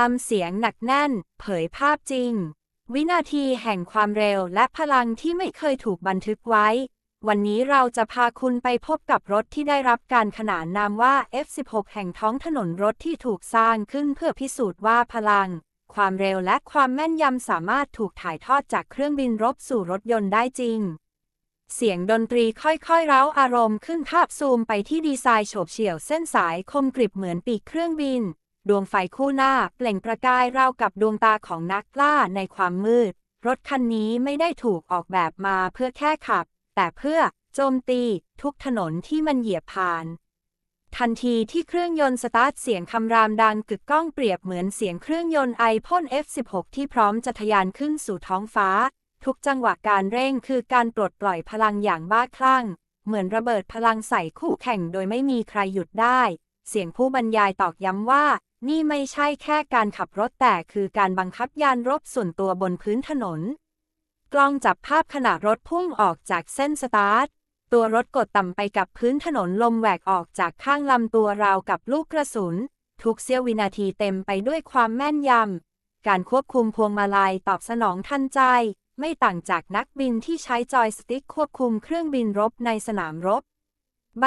อำเสียงหนักแน่น เผยภาพจริง วินาทีแห่งความเร็วและพลังที่ไม่เคยถูกบันทึกไว้ วันนี้เราจะพาคุณไปพบกับรถที่ได้รับการขนานนามว่า F16 แห่งท้องถนนรถที่ถูกสร้างขึ้นเพื่อพิสูจน์ว่าพลัง ความเร็วและความแม่นยำสามารถถูกถ่ายทอดจากเครื่องบินรบสู่รถยนต์ได้จริงเสียงดนตรีค่อยๆ เร้าอารมณ์ขึ้นภาพซูมไปที่ดีไซน์โฉบเฉี่ยวเส้นสายคมกริบเหมือนปีกเครื่องบิน ดวงไฟคู่หน้าเปล่งประกายราวกับดวงตาของนักล่าในความมืด รถคันนี้ไม่ได้ถูกออกแบบมาเพื่อแค่ขับ แต่เพื่อโจมตีทุกถนนที่มันเหยียบผ่าน ทันทีที่เครื่องยนต์สตาร์ทเสียงคำรามดังกึกก้องเปรียบเหมือนเสียงเครื่องยนต์ไอพ่น F16 ที่พร้อมจะทะยานขึ้นสู่ท้องฟ้า ทุกจังหวะการเร่งคือการปลดปล่อยพลังอย่างบ้าคลั่ง เหมือนระเบิดพลังใส่คู่แข่งโดยไม่มีใครหยุดได้ เสียงผู้บรรยายตอกย้ำว่า นี่ไม่ใช่แค่การขับรถแต่คือการบังคับยานรบส่วนตัวบนพื้นถนน กล้องจับภาพขณะรถพุ่งออกจากเส้นสตาร์ท ตัวรถกดต่ำไปกับพื้นถนนลมแหวกออกจากข้างลำตัวราวกับลูกกระสุน ทุกเสี้ยววินาทีเต็มไปด้วยความแม่นยำ การควบคุมพวงมาลัยตอบสนองทันใจ ไม่ต่างจากนักบินที่ใช้จอยสติ๊กควบคุมเครื่องบินรบในสนามรบ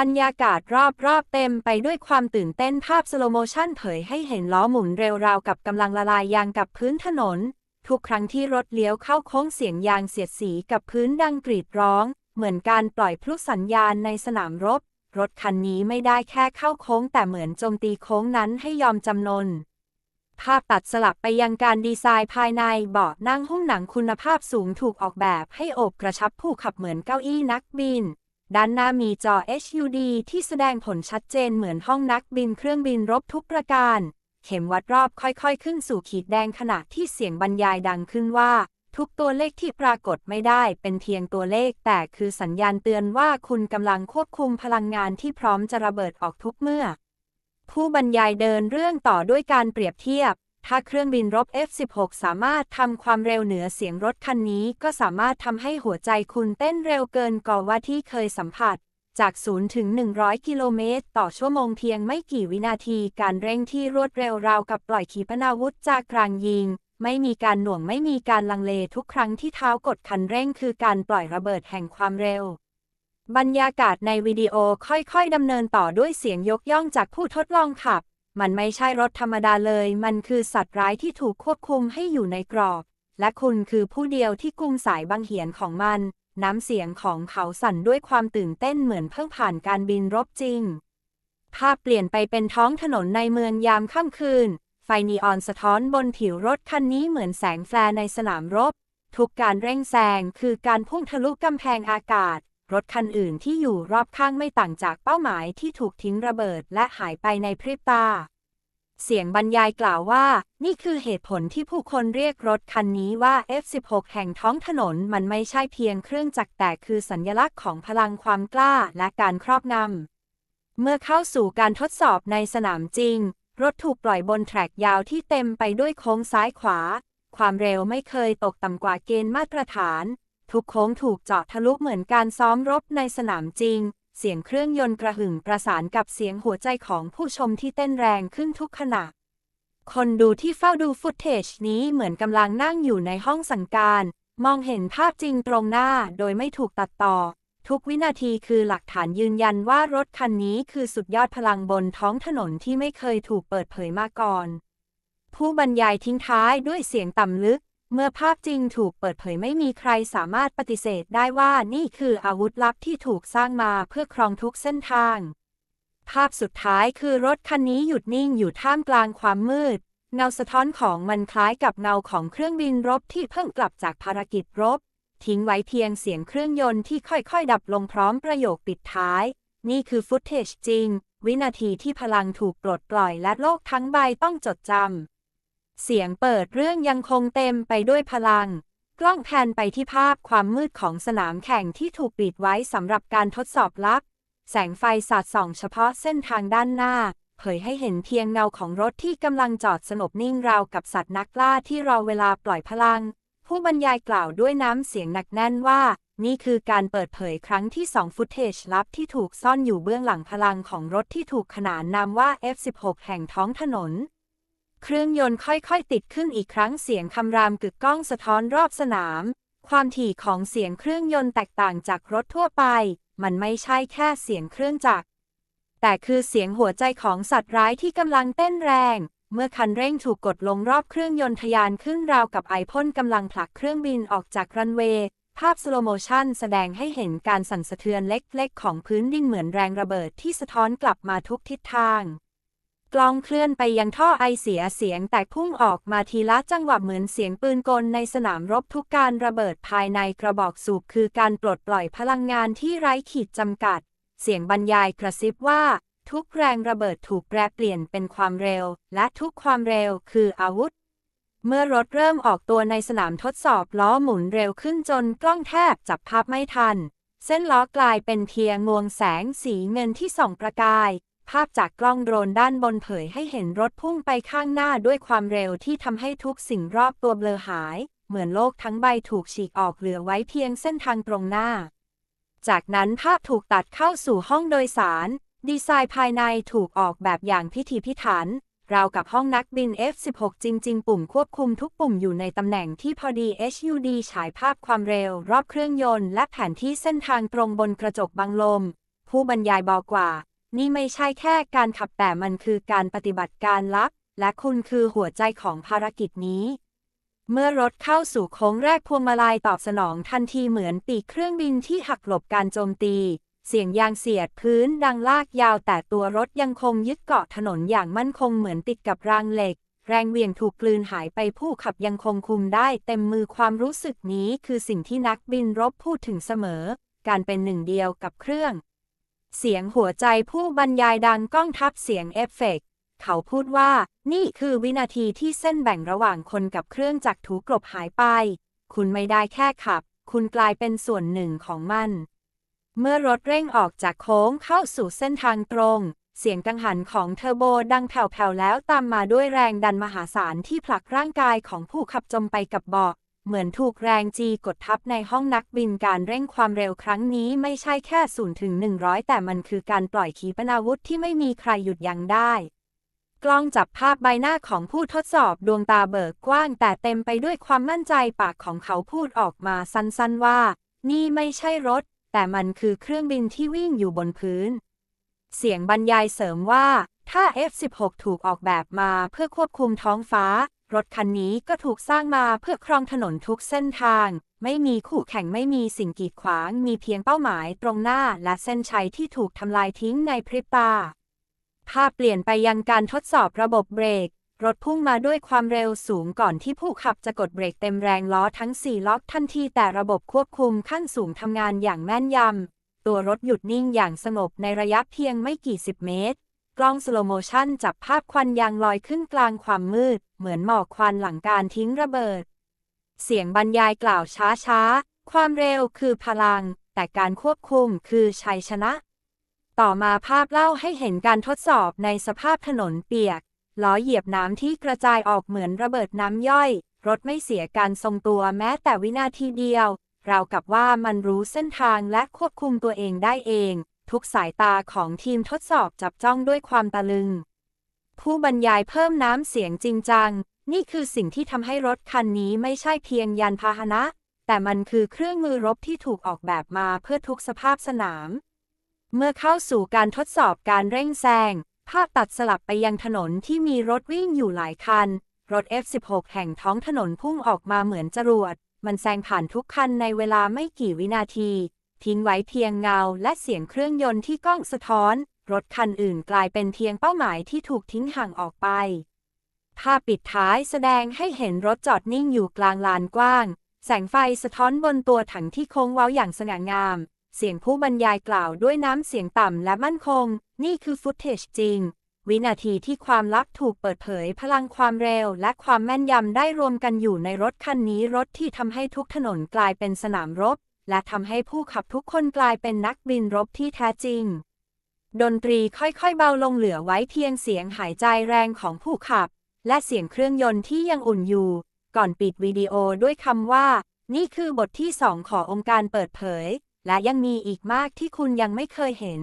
บรรยากาศรอบๆเต็มไปด้วยความตื่นเต้นภาพสโลโมชันเผยให้เห็นล้อหมุนเร็วราวกับกำลังละลายยางกับพื้นถนน ทุกครั้งที่รถเลี้ยวเข้าโค้งเสียงยางเสียดสีกับพื้นดังกรีดร้อง เหมือนการปล่อยพลุสัญญาณในสนามรบ รถคันนี้ไม่ได้แค่เข้าโค้งแต่เหมือนโจมตีโค้งนั้นให้ยอมจำนนภาพตัดสลับไปยังการดีไซน์ภายในเบาะนั่งห้องหนังคุณภาพสูงถูกออกแบบให้โอบกระชับผู้ขับเหมือนเก้าอี้นักบิน ด้านหน้ามีจอ HUD ที่แสดงผลชัดเจนเหมือนห้องนักบินเครื่องบินรบทุกประการ เข็มวัดรอบค่อยๆ ขึ้นสู่ขีดแดงขณะที่เสียงบรรยายดังขึ้นว่า ทุกตัวเลขที่ปรากฏไม่ได้เป็นเพียงตัวเลข แต่คือสัญญาณเตือนว่าคุณกำลังควบคุมพลังงานที่พร้อมจะระเบิดออกทุกเมื่อ ผู้บรรยายเดินเรื่องต่อด้วยการเปรียบเทียบ ถ้าเครื่องบินรบ F16 สามารถทำความเร็วเหนือเสียงรถคันนี้ ก็สามารถทำให้หัวใจคุณเต้นเร็วเกินกว่าที่เคยสัมผัส จาก 0 ถึง 100 กิโลเมตร ต่อชั่วโมงเพียงไม่กี่วินาที การเร่งที่รวดเร็วราวกับปล่อยขีปนาวุธจากกลางยิง ไม่มีการหน่วงไม่มีการลังเลทุกครั้งที่เท้ากดคันเร่ง คือการปล่อยระเบิดแห่งความเร็วบรรยากาศในวิดีโอค่อยๆดำเนินต่อด้วยเสียงยกย่องจากผู้ทดลองขับ มันไม่ใช่รถธรรมดาเลย มันคือสัตว์ร้ายที่ถูกควบคุมให้อยู่ในกรอบ และคุณคือผู้เดียวที่กุมสายบังเหียนของมัน น้ำเสียงของเขาสั่นด้วยความตื่นเต้นเหมือนเพิ่งผ่านการบินรบจริง ภาพเปลี่ยนไปเป็นท้องถนนในเมืองยามค่ำคืน ไฟนีออนสะท้อนบนผิวรถคันนี้เหมือนแสงแฟลร์ในสนามรบ ทุกการเร่งแซงคือการพุ่งทะลุกำแพงอากาศ รถคันอื่นที่อยู่รอบข้างไม่ต่างจากเป้าหมายที่ถูกทิ้งระเบิดและหายไปในพริบตา เสียงบรรยายกล่าวว่า นี่คือเหตุผลที่ผู้คนเรียกรถคันนี้ว่า F16 แห่งท้องถนนมันไม่ใช่เพียงเครื่องจักรแต่คือสัญญลักษณ์ของพลังความกล้าและการครอบงำ เมื่อเข้าสู่การทดสอบในสนามจริง รถถูกปล่อยบนแทร็กยาวที่เต็มไปด้วยโค้งซ้ายขวา ความเร็วไม่เคยตกต่ำกว่าเกณฑ์มาตรฐาน ทุกโค้งถูกเจาะทะลุเหมือนการซ้อมรบในสนามจริง เสียงเครื่องยนต์กระหึ่มประสานกับเสียงหัวใจของผู้ชมที่เต้นแรงขึ้นทุกขณะ คนดูที่เฝ้าดูฟุตเทจนี้เหมือนกำลังนั่งอยู่ในห้องสั่งการ มองเห็นภาพจริงตรงหน้าโดยไม่ถูกตัดต่อ ทุกวินาทีคือหลักฐานยืนยันว่ารถคันนี้คือสุดยอดพลังบนท้องถนนที่ไม่เคยถูกเปิดเผยมาก่อน ผู้บรรยายทิ้งท้ายด้วยเสียงต่ำลึก เมื่อภาพจริงถูกเปิดเผยไม่มีใครสามารถปฏิเสธได้ว่านี่คืออาวุธลับที่ถูกสร้างมาเพื่อครองทุกเส้นทาง ภาพสุดท้ายคือรถคันนี้หยุดนิ่งอยู่ท่ามกลางความมืด เงาสะท้อนของมันคล้ายกับเงาของเครื่องบินรบที่เพิ่งกลับจากภารกิจรบ ทิ้งไว้เพียงเสียงเครื่องยนต์ที่ค่อยๆ ดับลงพร้อมประโยคปิดท้าย นี่คือฟุตเทจจริง วินาทีที่พลังถูกปลดปล่อยและโลกทั้งใบต้องจดจำ เสียงเปิดเรื่องยังคงเต็มไปด้วยพลัง กล้องแพนไปที่ภาพความมืดของสนามแข่งที่ถูกปิดไว้สำหรับการทดสอบลับแสงไฟสาดส่องเฉพาะเส้นทางด้านหน้า เผยให้เห็นเพียงเงาของรถที่กำลังจอดสงบนิ่งราวกับสัตว์นักล่าที่รอเวลาปล่อยพลัง ผู้บรรยายกล่าวด้วยน้ำเสียงหนักแน่นว่า นี่คือการเปิดเผยครั้งที่2ฟุตเทจลับที่ถูกซ่อนอยู่เบื้องหลังพลังของรถที่ถูกขนานนามว่า F16 แห่งท้องถนน เครื่องยนต์ค่อยๆ ติดขึ้นอีกครั้งเสียงคำรามกึกก้องสะท้อนรอบสนาม ความถี่ของเสียงเครื่องยนต์แตกต่างจากรถทั่วไป มันไม่ใช่แค่เสียงเครื่องจักร แต่คือเสียงหัวใจของสัตว์ร้ายที่กำลังเต้นแรง เมื่อคันเร่งถูกกดลงรอบเครื่องยนต์ทะยานขึ้นราวกับไอพ่นกำลังผลักเครื่องบินออกจากรันเวย์ภาพสโลโมชันแสดงให้เห็นการสั่นสะเทือนเล็กๆ ของพื้นดินเหมือนแรงระเบิดที่สะท้อนกลับมาทุกทิศทาง กล้องเคลื่อนไปยังท่อไอเสียเสียงแตกพุ่งออกมาทีละจังหวะเหมือนเสียงปืนกลในสนามรบทุกการระเบิดภายในกระบอกสูบคือการปลดปล่อยพลังงานที่ไร้ขีดจำกัด เสียงบรรยายกระซิบว่า ทุกแรงระเบิดถูกแปรเปลี่ยนเป็นความเร็ว และทุกความเร็วคืออาวุธ เมื่อรถเริ่มออกตัวในสนามทดสอบล้อหมุนเร็วขึ้นจนกล้องแทบจับภาพไม่ทัน เส้นล้อกลายเป็นเพียงงวงแสงสีเงินที่ส่องประกาย ภาพจากกล้องโดรนด้านบนเผยให้เห็นรถพุ่งไปข้างหน้าด้วยความเร็วที่ทำให้ทุกสิ่งรอบตัวเบลอหาย เหมือนโลกทั้งใบถูกฉีกออกเหลือไว้เพียงเส้นทางตรงหน้า จากนั้นภาพถูกตัดเข้าสู่ห้องโดยสาร ดีไซน์ภายในถูกออกแบบอย่างพิถีพิถัน ราวกับห้องนักบิน F16 จริง ๆ ปุ่มควบคุมทุกปุ่มอยู่ในตำแหน่งที่พอดี HUD ฉายภาพความเร็ว รอบเครื่องยนต์ และแผนที่เส้นทางตรงบนกระจกบังลม ผู้บรรยายบอกว่า นี่ไม่ใช่แค่การขับแต่มันคือการปฏิบัติการลับและคุณคือหัวใจของภารกิจนี้ เมื่อรถเข้าสู่โค้งแรกพวงมาลัยตอบสนองทันทีเหมือนปีกเครื่องบินที่หักหลบการโจมตี เสียงยางเสียดพื้นดังลากยาวแต่ตัวรถยังคงยึดเกาะถนนอย่างมั่นคงเหมือนติดกับรางเหล็ก แรงเวี่ยงถูกกลืนหายไปผู้ขับยังคงคุมได้ เต็มมือความรู้สึกนี้คือสิ่งที่นักบินรบพูดถึงเสมอ การเป็นหนึ่งเดียวกับเครื่อง เสียงหัวใจผู้บรรยายดังก้องทับเสียงเอฟเฟกต์เขาพูดว่า นี่คือวินาทีที่เส้นแบ่งระหว่างคนกับเครื่องจักรถูกกลบหายไป คุณไม่ได้แค่ขับ คุณกลายเป็นส่วนหนึ่งของมัน เมื่อรถเร่งออกจากโค้งเข้าสู่เส้นทางตรง เสียงกังหันของเทอร์โบดังแผ่วๆแล้วตามมาด้วยแรงดันมหาศาลที่ผลักร่างกายของผู้ขับจมไปกับเบาะ เหมือนถูกแรงจีกดทับในห้องนักบินการเร่งความเร็วครั้งนี้ไม่ใช่แค่0ถึง100แต่มันคือการปล่อยขีปนาวุธที่ไม่มีใครหยุดยั้งได้ กล้องจับภาพใบหน้าของผู้ทดสอบดวงตาเบิกกว้าง แต่เต็มไปด้วยความมั่นใจปากของเขาพูดออกมาสั้นๆว่า นี่ไม่ใช่รถ แต่มันคือเครื่องบินที่วิ่งอยู่บนพื้น เสียงบรรยายเสริมว่า ถ้า F16 ถูกออกแบบมาเพื่อควบคุมท้องฟ้า รถคันนี้ก็ถูกสร้างมาเพื่อครองถนนทุกเส้นทาง ไม่มีคู่แข่งไม่มีสิ่งกีดขวาง มีเพียงเป้าหมายตรงหน้าและเส้นชัยที่ถูกทำลายทิ้งในพริบตา ภาพเปลี่ยนไปยังการทดสอบระบบเบรก รถพุ่งมาด้วยความเร็วสูงก่อนที่ผู้ขับจะกดเบรกเต็มแรงล้อทั้ง 4 ล็อกทันทีแต่ระบบควบคุมขั้นสูงทำงานอย่างแม่นยำ ตัวรถหยุดนิ่งอย่างสงบในระยะเพียงไม่กี่สิบเมตร กล้องสโลโมชันจับภาพควันยางลอยขึ้นกลางความมืด เหมือนหมอกควันหลังการทิ้งระเบิด เสียงบรรยายกล่าวช้าๆ ความเร็วคือพลัง แต่การควบคุมคือชัยชนะ ต่อมาภาพเล่าให้เห็นการทดสอบในสภาพถนนเปียก ล้อเหยียบน้ำที่กระจายออกเหมือนระเบิดน้ำย่อย รถไม่เสียการทรงตัวแม้แต่วินาทีเดียว เรากับว่ามันรู้เส้นทางและควบคุมตัวเองได้เอง ทุกสายตาของทีมทดสอบจับจ้องด้วยความตะลึง ผู้บรรยายเพิ่มน้ำเสียงจริงจัง นี่คือสิ่งที่ทำให้รถคันนี้ไม่ใช่เพียงยานพาหนะ แต่มันคือเครื่องมือรบที่ถูกออกแบบมาเพื่อทุกสภาพสนาม เมื่อเข้าสู่การทดสอบการเร่งแซง ภาพตัดสลับไปยังถนนที่มีรถวิ่งอยู่หลายคัน รถ F16 แห่งท้องถนนพุ่งออกมาเหมือนจรวด มันแซงผ่านทุกคันในเวลาไม่กี่วินาที ทิ้งไว้เพียงเงาและเสียงเครื่องยนต์ที่ก้องสะท้อน รถคันอื่นกลายเป็นเพียงเป้าหมายที่ถูกทิ้งห่างออกไป ภาพปิดท้ายแสดงให้เห็นรถจอดนิ่งอยู่กลางลานกว้าง แสงไฟสะท้อนบนตัวถังที่โค้งเว้าอย่างสง่างาม เสียงผู้บรรยายกล่าวด้วยน้ำเสียงต่ำและมั่นคง นี่คือฟุตเทจจริง วินาทีที่ความลับถูกเปิดเผยพลังความเร็ว และความแม่นยำได้รวมกันอยู่ในรถคันนี้รถที่ทำให้ทุกถนนกลายเป็นสนามรบ และทำให้ผู้ขับทุกคนกลายเป็นนักบินรบที่แท้จริง ดนตรีค่อยๆเบาลงเหลือไว้เพียงเสียงหายใจแรงของผู้ขับ และเสียงเครื่องยนต์ที่ยังอุ่นอยู่ ก่อนปิดวิดีโอด้วยคำว่า นี่คือบทที่สองขององค์การเปิดเผย และยังมีอีกมากที่คุณยังไม่เคยเห็น